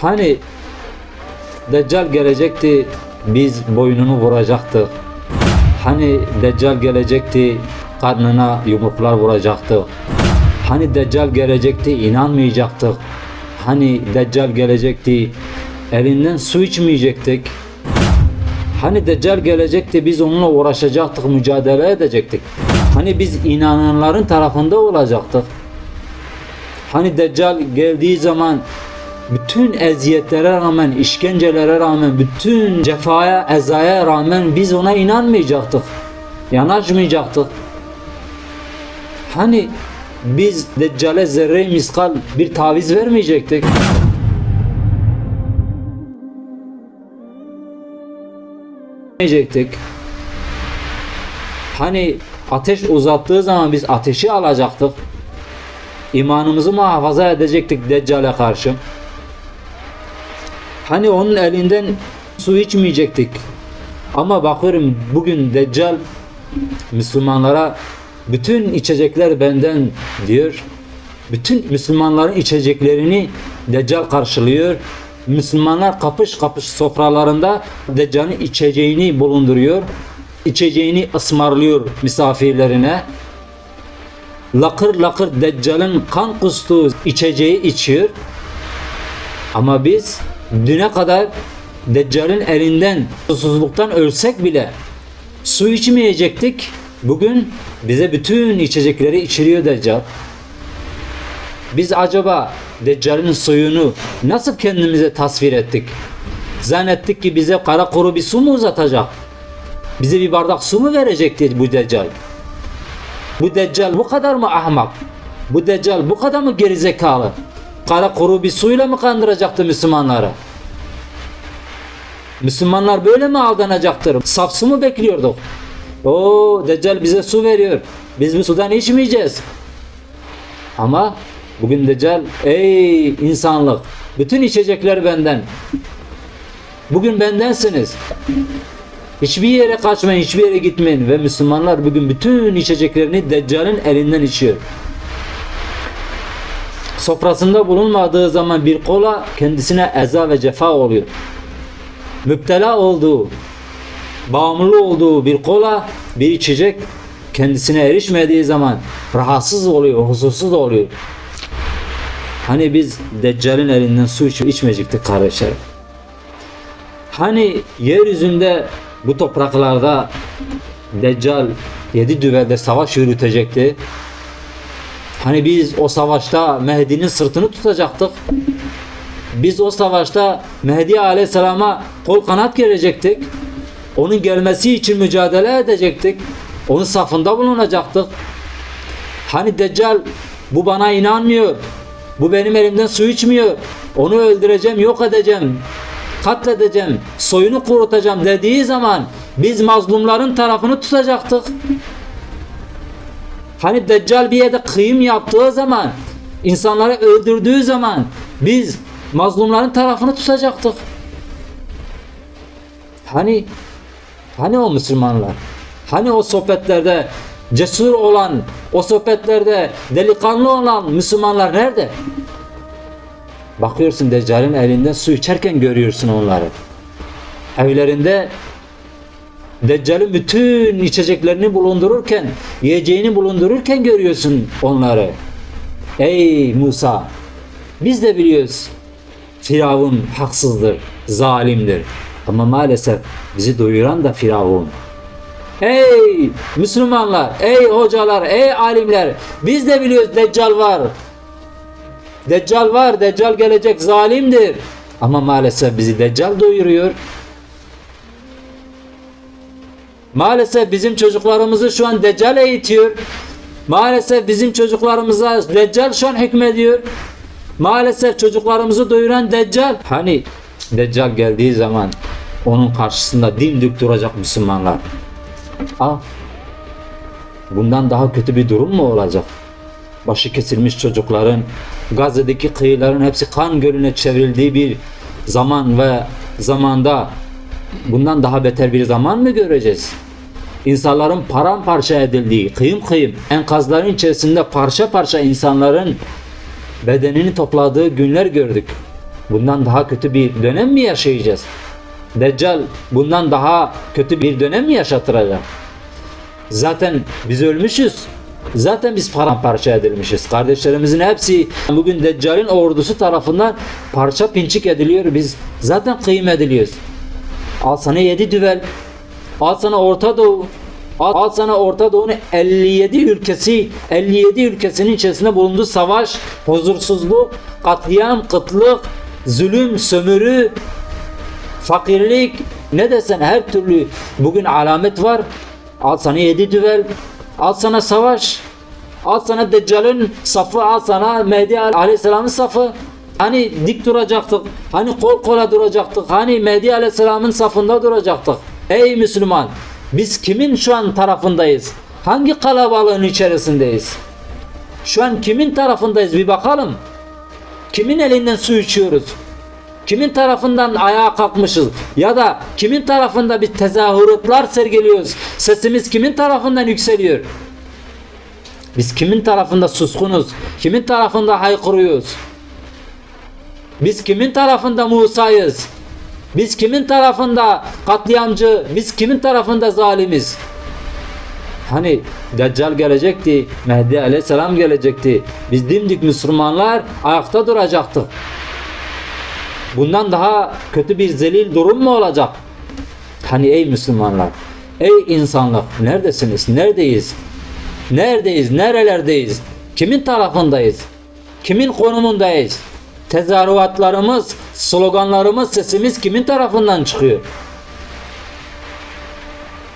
Hani Deccal gelecekti biz boynunu vuracaktık. Hani Deccal gelecekti karnına yumruklar vuracaktık. Hani Deccal gelecekti inanmayacaktık. Hani Deccal gelecekti elinden su içmeyecektik. Hani Deccal gelecekti biz onunla uğraşacaktık, mücadele edecektik. Hani biz inananların tarafında olacaktık. Hani Deccal geldiği zaman bütün eziyetlere rağmen, işkencelere rağmen, bütün cefaya, ezaya rağmen biz ona inanmayacaktık. Yanaşmayacaktık. Hani biz Deccal'e zerre miskal bir taviz vermeyecektik. Vermeyecektik. Hani ateş uzattığı zaman biz ateşi alacaktık. İmanımızı muhafaza edecektik Deccal'e karşı. Hani onun elinden su içmeyecektik. Ama bakıyorum bugün Deccal Müslümanlara bütün içecekler benden diyor. Bütün Müslümanların içeceklerini Deccal karşılıyor. Müslümanlar kapış kapış sofralarında Deccal'in içeceğini bulunduruyor. İçeceğini ısmarlıyor misafirlerine. Lakır lakır Deccal'in kan kustuğu içeceği içiyor. Ama biz düne kadar Deccal'in elinden susuzluktan ölsek bile su içmeyecektik. Bugün bize bütün içecekleri içiriyor Deccal. Biz acaba Deccal'in suyunu nasıl kendimize tasvir ettik? Zannettik ki bize kara kuru bir su mu uzatacak? Bize bir bardak su mu verecektir bu Deccal? Bu Deccal bu kadar mı ahmak? Bu Deccal bu kadar mı gerizekalı? Kara kuru bir suyla mı kandıracaktı Müslümanları? Müslümanlar böyle mi aldanacaktır? Saf su mu bekliyorduk? Oo Deccal bize su veriyor. Biz bu sudan içmeyeceğiz. Ama bugün Deccal ey insanlık bütün içecekler benden. Bugün bendensiniz. Hiçbir yere kaçmayın, hiçbir yere gitmeyin ve Müslümanlar bugün bütün içeceklerini Deccal'in elinden içiyor. Sofrasında bulunmadığı zaman bir kola kendisine eza ve cefa oluyor. Müptela olduğu, bağımlı olduğu bir kola, bir içecek kendisine erişmediği zaman rahatsız oluyor, huzursuz oluyor. Hani biz Deccal'in elinden su içip içmeyecektik kardeşlerim. Hani yeryüzünde bu topraklarda Deccal yedi düvelde savaş yürütecekti. Hani biz o savaşta Mehdi'nin sırtını tutacaktık. Biz o savaşta Mehdi Aleyhisselam'a kol kanat gelecektik. Onun gelmesi için mücadele edecektik. Onun safında bulunacaktık. Hani Deccal bu bana inanmıyor. Bu benim elimden su içmiyor. Onu öldüreceğim, yok edeceğim. Katledeceğim, soyunu kurutacağım dediği zaman biz mazlumların tarafını tutacaktık. Hani Deccal bir yerde kıyım yaptığı zaman, insanları öldürdüğü zaman biz mazlumların tarafını tutacaktık. Hani hani o Müslümanlar? Hani o sohbetlerde cesur olan, o sohbetlerde delikanlı olan Müslümanlar nerede? Bakıyorsun Deccal'in elinden su içerken görüyorsun onları. Evlerinde Deccal'in bütün içeceklerini bulundururken, yiyeceğini bulundururken görüyorsun onları. Ey Musa! Biz de biliyoruz. Firavun haksızdır, zalimdir. Ama maalesef bizi doyuran da Firavun. Ey Müslümanlar, ey hocalar, ey alimler, biz de biliyoruz Deccal var. Deccal var, Deccal gelecek zalimdir. Ama maalesef bizi Deccal doyuruyor. Maalesef bizim çocuklarımızı şu an Deccal eğitiyor. Maalesef bizim çocuklarımıza Deccal şu an hükmediyor. Maalesef çocuklarımızı doyuran Deccal. Hani Deccal geldiği zaman onun karşısında dimdik duracak Müslümanlar. Ah, bundan daha kötü bir durum mu olacak? Başı kesilmiş çocukların, Gazze'deki kıyıların hepsi kan gölüne çevrildiği bir zaman ve zamanda bundan daha beter bir zaman mı göreceğiz? İnsanların paramparça edildiği, kıyım kıyım, enkazların içerisinde parça parça insanların bedenini topladığı günler gördük. bundan daha kötü bir dönem mi yaşayacağız? Deccal bundan daha kötü bir dönem mi yaşatıracak? Zaten biz ölmüşüz. Zaten biz paramparça edilmişiz. Kardeşlerimizin hepsi bugün Deccal'in ordusu tarafından parça pinçik ediliyor. Biz zaten kıyım ediliyoruz. Al sana 7 düvel. Al sana Orta Doğu. Al, sana Orta Doğu'nun 57 ülkesi, 57 ülkesinin içerisinde bulunduğu savaş, huzursuzluk, katliam, kıtlık, zulüm, sömürü, fakirlik, ne desen her türlü bugün alamet var. Al sana 7 düvel, al sana savaş, al sana Deccal'ın safı, al sana Mehdi Aleyhisselam'ın safı. Hani dik duracaktık, hani kol kola duracaktık, hani Mehdi Aleyhisselam'ın safında duracaktık. Ey Müslüman, biz kimin şu an tarafındayız? Hangi kalabalığın içerisindeyiz? Şu an kimin tarafındayız bir bakalım. Kimin elinden su içiyoruz? Kimin tarafından ayağa kalkmışız? Ya da kimin tarafında bir tezahüratlar sergiliyoruz? Sesimiz kimin tarafından yükseliyor? Biz kimin tarafında suskunuz? Kimin tarafında haykırıyoruz? Biz kimin tarafında Musa'yız? Biz kimin tarafında katliamcı? Biz kimin tarafında zalimiz? Hani Deccal gelecekti, Mehdi Aleyhisselam gelecekti. Biz dimdik Müslümanlar ayakta duracaktık. Bundan daha kötü bir zelil durum mu olacak? Hani ey Müslümanlar, ey insanlık neredesiniz? Neredeyiz? Neredeyiz? Nerelerdeyiz? Kimin tarafındayız? Kimin konumundayız? Tezahüratlarımız, sloganlarımız, sesimiz kimin tarafından çıkıyor?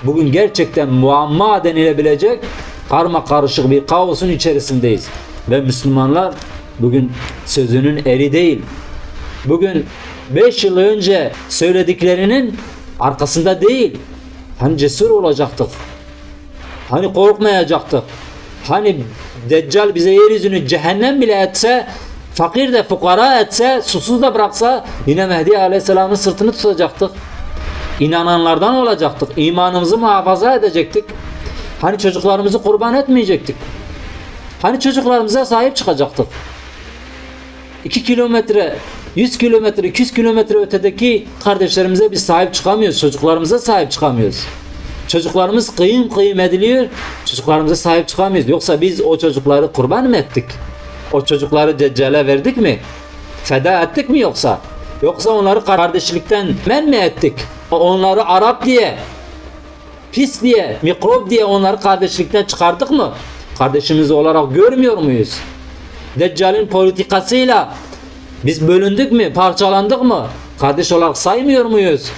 Bugün gerçekten muamma denilebilecek karma karışık bir kaosun içerisindeyiz. Ve Müslümanlar bugün sözünün eri değil. Bugün 5 yıl önce söylediklerinin arkasında değil. Hani cesur olacaktık. Hani korkmayacaktık. Hani Deccal bize yeryüzünü cehennem bile etse, fakir de fukara etse, susuz da bıraksa yine Mehdi Aleyhisselam'ın sırtını tutacaktık. İnananlardan olacaktık. İmanımızı muhafaza edecektik. Hani çocuklarımızı kurban etmeyecektik. Hani çocuklarımıza sahip çıkacaktık. 2 kilometre, 100 kilometre, 200 kilometre ötedeki kardeşlerimize biz sahip çıkamıyoruz. Çocuklarımıza sahip çıkamıyoruz. Çocuklarımız kıyım kıyım ediliyor. Çocuklarımıza sahip çıkamıyoruz. Yoksa biz o çocukları kurban mı ettik? O çocukları Deccal'e verdik mi? Feda ettik mi yoksa? Yoksa onları kardeşlikten men mi ettik? Onları Arap diye, pis diye, mikrop diye onları kardeşlikten çıkardık mı? Kardeşimiz olarak görmüyor muyuz? Deccal'in politikasıyla biz bölündük mü, parçalandık mı? Kardeş olarak saymıyor muyuz?